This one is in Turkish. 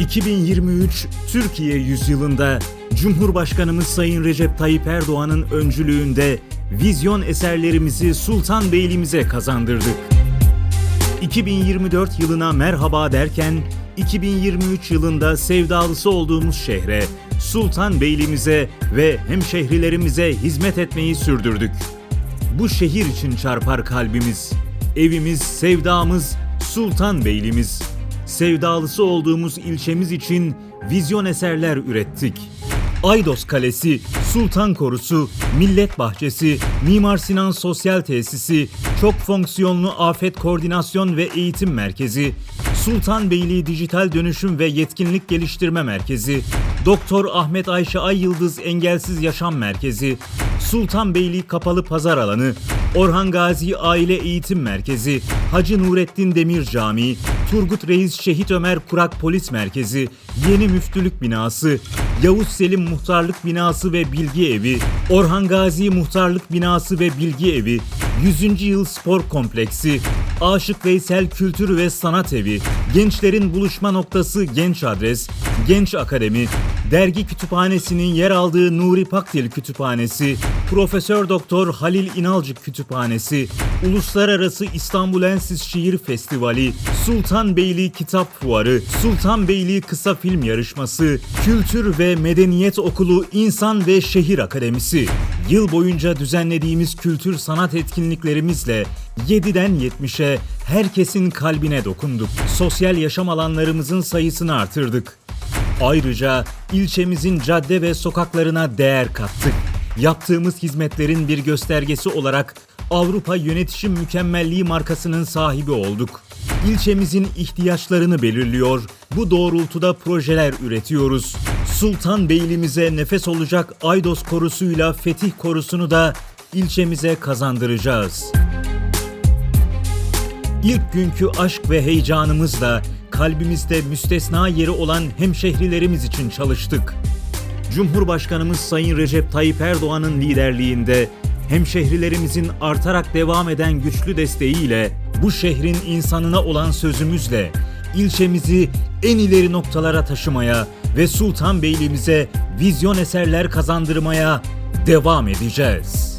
2023 Türkiye yüzyılında Cumhurbaşkanımız Sayın Recep Tayyip Erdoğan'ın öncülüğünde vizyon eserlerimizi Sultanbeyli'mize kazandırdık. 2024 yılına merhaba derken 2023 yılında sevdalısı olduğumuz şehre, Sultanbeyli'mize ve hemşehrilerimize hizmet etmeyi sürdürdük. Bu şehir için çarpar kalbimiz. Evimiz, sevdamız, Sultanbeylimiz. Sevdalısı olduğumuz ilçemiz için vizyon eserler ürettik. Aydos Kalesi, Sultan Korusu, Millet Bahçesi, Mimar Sinan Sosyal Tesisi, Çok Fonksiyonlu Afet Koordinasyon ve Eğitim Merkezi, Sultanbeyli Dijital Dönüşüm ve Yetkinlik Geliştirme Merkezi, Doktor Ahmet Ayşe Ay Yıldız Engelsiz Yaşam Merkezi, Sultanbeyli Kapalı Pazar Alanı, Orhan Gazi Aile Eğitim Merkezi, Hacı Nurettin Demir Camii, Turgut Reis Şehit Ömer Kurak Polis Merkezi, Yeni Müftülük Binası, Yavuz Selim Muhtarlık Binası ve Bilgi Evi, Orhan Gazi Muhtarlık Binası ve Bilgi Evi, 100. Yıl Spor Kompleksi, Aşık Veysel Kültür ve Sanat Evi, Gençlerin Buluşma Noktası Genç Adres, Genç Akademi, Dergi Kütüphanesi'nin yer aldığı Nuri Pakdil Kütüphanesi, Profesör Doktor Halil İnalcık Kütüphanesi, Uluslararası İstanbul Ensiz Şiir Festivali, Sultanbeyli Kitap Fuarı, Sultanbeyli Kısa Film Yarışması, Kültür ve Medeniyet Okulu İnsan ve Şehir Akademisi. Yıl boyunca düzenlediğimiz kültür sanat etkinliklerimizle 7'den 70'e herkesin kalbine dokunduk. Sosyal yaşam alanlarımızın sayısını artırdık. Ayrıca ilçemizin cadde ve sokaklarına değer kattık. Yaptığımız hizmetlerin bir göstergesi olarak Avrupa Yönetişim Mükemmelliği markasının sahibi olduk. İlçemizin ihtiyaçlarını belirliyor, bu doğrultuda projeler üretiyoruz. Sultanbeylimize nefes olacak Aydos korusuyla Fetih korusunu da ilçemize kazandıracağız. İlk günkü aşk ve heyecanımızla kalbimizde müstesna yeri olan hemşehrilerimiz için çalıştık. Cumhurbaşkanımız Sayın Recep Tayyip Erdoğan'ın liderliğinde hemşehrilerimizin artarak devam eden güçlü desteğiyle bu şehrin insanına olan sözümüzle ilçemizi en ileri noktalara taşımaya ve Sultanbeyli'mize vizyon eserler kazandırmaya devam edeceğiz.